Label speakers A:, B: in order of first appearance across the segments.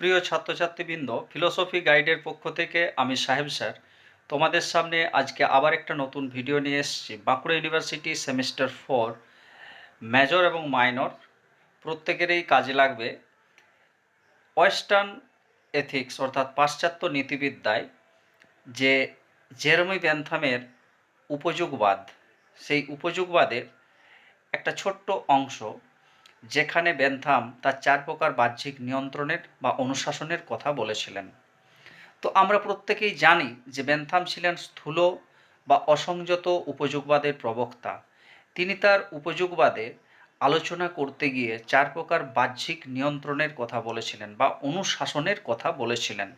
A: প্রিয় ছাত্রছাত্রীবৃন্দ ফিলোসফি গাইডের পক্ষ থেকে আমি সাহেব স্যার তোমাদের সামনে আজকে আবার একটা নতুন ভিডিও নিয়ে এসেছি। Bankura university semester four major এবং মাইনর প্রত্যেকেরই কাজে লাগবে ওয়েস্টার্ন এথিক্স অর্থাৎ পাশ্চাত্য নীতিবিদ্যায় যে জেরমি ব্যান্থামের উপযোগবাদ, সেই উপযোগবাদের একটা ছোট্ট অংশ যেখানে বেনথাম তার চার প্রকার বাহ্যিক নিয়ন্ত্রণের বা অনুশাসনের কথা বলেছিলেন। তো আমরা প্রত্যেকেই জানি যে বেনথাম ছিলেন স্থূল বা অসংযত উপযোগবাদের প্রবক্তা। তিনি তার উপযোগবাদে আলোচনা করতে গিয়ে চার প্রকার বাহ্যিক নিয়ন্ত্রণের কথা বলেছিলেন বা অনুশাসনের কথা বলেছিলেন।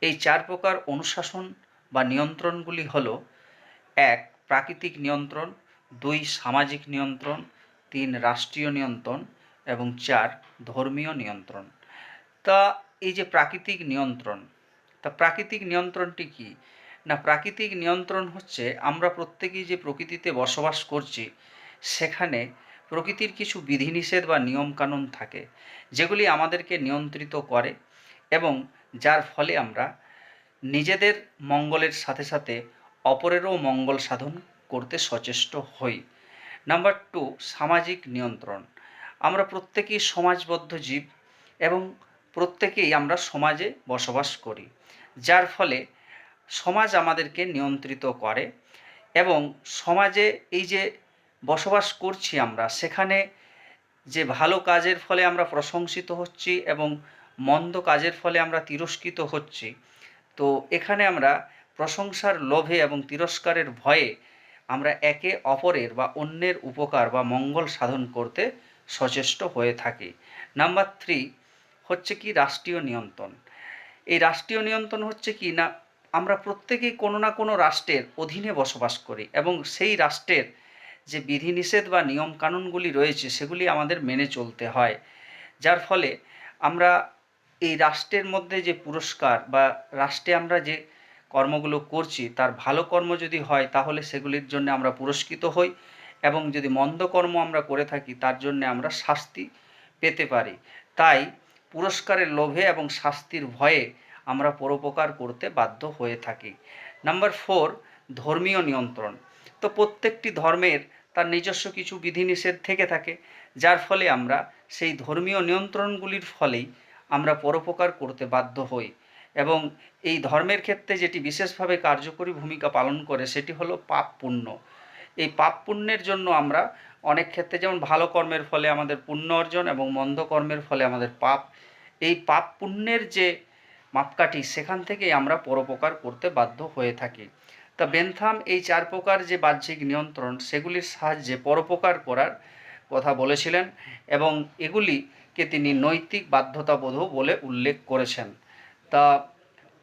A: এই চার প্রকার অনুশাসন বা নিয়ন্ত্রণগুলি হল, এক, প্রাকৃতিক নিয়ন্ত্রণ, দুই, সামাজিক নিয়ন্ত্রণ তিন রাষ্ট্রীয় নিয়ন্ত্রণ এবং চার ধর্মীয় নিয়ন্ত্রণ। তা এই যে প্রাকৃতিক নিয়ন্ত্রণ, তা প্রাকৃতিক নিয়ন্ত্রণটি কি? না, প্রাকৃতিক নিয়ন্ত্রণ হচ্ছে আমরা প্রত্যেকেই যে প্রকৃতিতে বসবাস করছি, সেখানে প্রকৃতির কিছু বিধিনিষেধ বা নিয়মকানুন থাকে, যেগুলি আমাদেরকে নিয়ন্ত্রিত করে এবং যার ফলে আমরা নিজেদের মঙ্গলের সাথে সাথে অপরেরও মঙ্গল সাধন করতে সচেষ্ট হই। নাম্বার টু সামাজিক নিয়ন্ত্রণ। আমরা প্রত্যেকেই সমাজবদ্ধ জীব এবং প্রত্যেকেই আমরা সমাজে বসবাস করি, যার ফলে সমাজ আমাদেরকে নিয়ন্ত্রিত করে এবং সমাজে এই যে বসবাস করছি আমরা, সেখানে যে ভালো কাজের ফলে আমরা প্রশংসিত হচ্ছি এবং মন্দ কাজের ফলে আমরা তিরস্কৃত হচ্ছি, তো এখানে আমরা প্রশংসার লোভে এবং তিরস্কারের ভয়ে আমরা একে অপরের বা অন্যের উপকার বা মঙ্গল সাধন করতে সচেষ্ট হয়ে থাকি। নাম্বার থ্রি হচ্ছে কি রাষ্ট্রীয় নিয়ন্ত্রণ। এই রাষ্ট্রীয় নিয়ন্ত্রণ হচ্ছে কি না, আমরা প্রত্যেকেই কোনো না কোনো রাষ্ট্রের অধীনে বসবাস করি এবং সেই রাষ্ট্রের যে বিধিনিষেধ বা নিয়মকানুনগুলি রয়েছে সেগুলি আমাদের মেনে চলতে হয়। যার ফলে আমরা এই রাষ্ট্রের মধ্যে যে পুরস্কার বা রাষ্ট্রে আমরা যে কর্মগুলো করছি, তার ভালো কর্ম যদি হয় তাহলে সেগুলির জন্য আমরা পুরস্কৃত হই এবং যদি মন্দ কর্ম আমরা করে থাকি তার জন্য আমরা শাস্তি পেতে পারি। তাই পুরস্কারের লোভে এবং শাস্তির ভয়ে আমরা পরোপকার করতে বাধ্য হয়ে থাকি। নাম্বার ফোর, ধর্মীয় নিয়ন্ত্রণ। তো প্রত্যেকটি ধর্মের তার নিজস্ব কিছু বিধিনিষেধ থেকে থাকে, যার ফলে আমরা সেই ধর্মীয় নিয়ন্ত্রণগুলির ফলেই আমরা পরোপকার করতে বাধ্য হই। এবং এই ধর্মের ক্ষেত্রে যেটি বিশেষভাবে কার্যকরী ভূমিকা পালন করে সেটি হলো পাপ পুণ্য। এই পাপ পুণ্যের জন্য আমরা অনেক ক্ষেত্রে যেমন ভালো কর্মের ফলে আমাদের পুণ্য অর্জন এবং মন্দ কর্মের ফলে আমাদের পাপ, এই পাপ পুণ্যের যে মাপকাঠি সেখান থেকেই আমরা পরোপকার করতে বাধ্য হয়ে থাকি। তা বেনথাম এই চার প্রকার যে বাহ্যিক নিয়ন্ত্রণ সেগুলির সাহায্যে পরোপকার করার কথা বলেছিলেন এবং এগুলিকে তিনি নৈতিক বাধ্যতাবোধও বলে উল্লেখ করেছেন। তা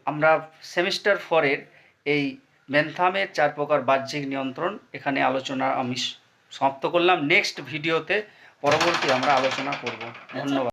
A: আমরা সেমিস্টার ফোরের এই বেনথামের চার প্রকার বাহ্যিক নিয়ন্ত্রণ এখানে আলোচনা আমি সমাপ্ত করলাম। নেক্সট ভিডিওতে পরবর্তী আমরা আলোচনা করব। ধন্যবাদ।